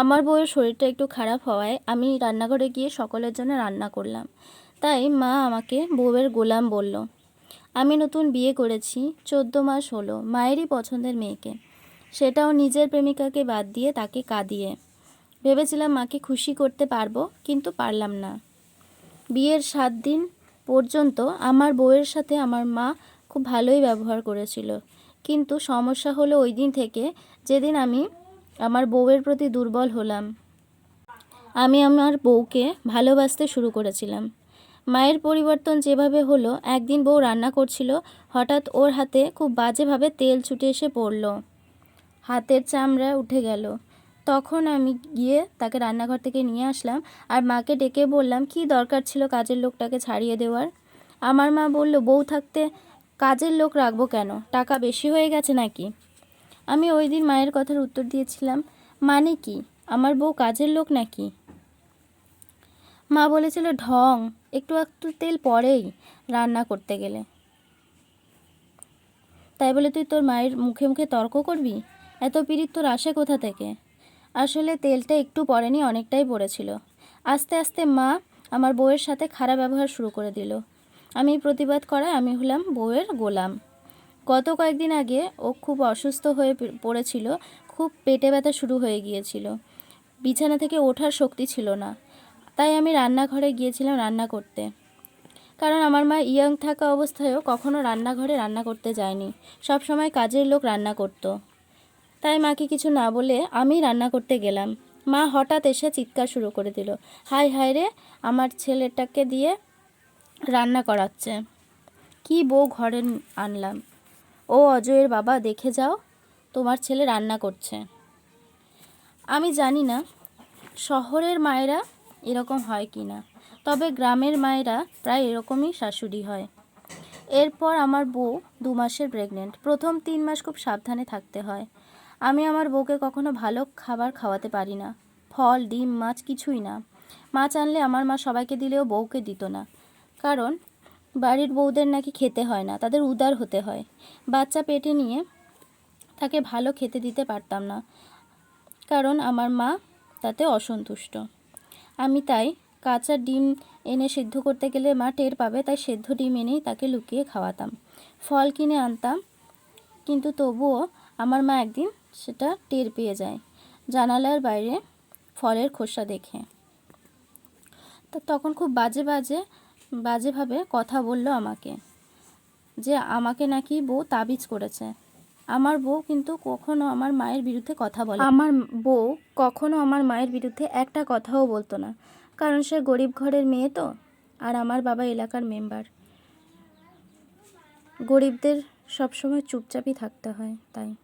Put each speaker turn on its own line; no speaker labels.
আমার বউয়ের শরীরটা একটু খারাপ হওয়ায় আমি রান্নাঘরে গিয়ে সকলের জন্য রান্না করলাম। তাই মা আমাকে বউয়ের গোলাম বলল, আমি নতুন বিয়ে করেছি, চোদ্দ মাস হলো, মায়েরই পছন্দের মেয়েকে। সেটাও নিজের প্রেমিকাকে বাদ দিয়ে তাকে কাঁদিয়ে। ভেবেছিলাম মাকে খুশি করতে পারব, কিন্তু পারলাম না। বিয়ের সাত দিন পর্যন্ত আমার বউয়ের সাথে আমার মা খুব ভালোই ব্যবহার করেছিল। কিন্তু সমস্যা হলো ওই দিন থেকে, যেদিন আমি আমার বউয়ের প্রতি দুর্বল হলাম। আমি আমার বউকে ভালোবাসতে শুরু করেছিলাম। মায়ের পরিবর্তন যেভাবে হলো, একদিন বউ রান্না করছিল, হঠাৎ ওর হাতে খুব বাজেভাবে তেল ছুটে এসে পড়ল। হাতের চামড়া উঠে গেল। তখন আমি গিয়ে তাকে রান্নাঘর থেকে নিয়ে আসলাম আর মাকে ডেকে বললাম, কি দরকার ছিল কাজের লোকটাকে ছাড়িয়ে দেওয়ার? আমার মা বলল, বউ থাকতে কাজের লোক রাখব কেন? টাকা বেশি হয়ে গেছে নাকি? আমি ওই দিন মায়ের কথার উত্তর দিয়েছিলাম মানে কি? আমার বউ কাজের লোক নাকি? মা বলেছিল, ঢং, একটু একটু তেল পরেই রান্না করতে গেলে। তাই বলে তুই তোর মায়ের মুখে মুখে তর্ক করবি? এত পিরিত তোর আসে কোথা থেকে? আসলে তেলটা একটু পড়েনি অনেকটাই পড়েছিল। আস্তে আস্তে মা আমার বউয়ের সাথে খারাপ ব্যবহার শুরু করে দিল। আমি প্রতিবাদ করায় আমি হলাম বউয়ের গোলাম। গত কয়েকদিন আগে ও খুব অসুস্থ হয়ে পড়েছিল, খুব পেটে ব্যথা শুরু হয়ে গিয়েছিল। বিছানা থেকে ওঠার শক্তি ছিল না, তাই আমি রান্নাঘরে গিয়েছিলাম রান্না করতে। কারণ আমার মা ইয়াং থাকা অবস্থায়ও কখনো রান্নাঘরে রান্না করতে যায়নি, সব সময় কাজের লোক রান্না করতো। তাই মাকে কিছু না বলে আমি রান্না করতে গেলাম। মা হঠাৎ এসে চিৎকার শুরু করে দিল হাই হাই রে, আমার ছেলেটাকে দিয়ে রান্না করাচ্ছে। কি বউ ঘরে আনলাম। ও অজয়ের বাবা, দেখে যাও, তোমার ছেলে রান্না করছে। আমি জানি না শহরের মায়েরা এরকম হয় কি না, তবে গ্রামের মায়েরা প্রায় এরকমই শাশুড়ি হয়। এরপর আমার বউ দু মাসের প্রেগনেন্ট প্রথম তিন মাস খুব সাবধানে থাকতে হয়। আমি আমার বউকে কখনো ভালো খাবার খাওয়াতে পারি না। ফল, ডিম, মাছ কিছুই না। মাছ আনলে আমার মা সবাইকে দিলেও বউকে দিত না। কারণ বাড়ির বউদের নাকি খেতে হয় না, তাদের উদার হতে হয়। বাচ্চা পেটে নিয়ে তাকে ভালো খেতে দিতে পারতাম না, কারণ আমার মা তাতে অসন্তুষ্ট। আমি তাই কাঁচা ডিম এনে সিদ্ধ করতে গেলে মা টের পাবে, তাই সেদ্ধ ডিম এনেই তাকে লুকিয়ে খাওয়াতাম। ফল কিনে আনতাম, কিন্তু তবুও আমার মা একদিন সেটা টের পেয়ে যায়, জানালার বাইরে ফলের খোসা দেখে। তখন খুব বাজে বাজে বাজেভাবে কথা বলল আমাকে যে আমাকে নাকি বউ তাবিজ করেছে। আমার বউ কিন্তু কখনো আমার মায়ের বিরুদ্ধে কথা বলে। আমার বউ কখনো আমার মায়ের বিরুদ্ধে একটা কথাও বলতো না। কারণ সে গরিব ঘরের মেয়ে তো, আর আমার বাবা এলাকার মেম্বার। গরিবদের সবসময় চুপচাপই থাকতে হয়, তাই।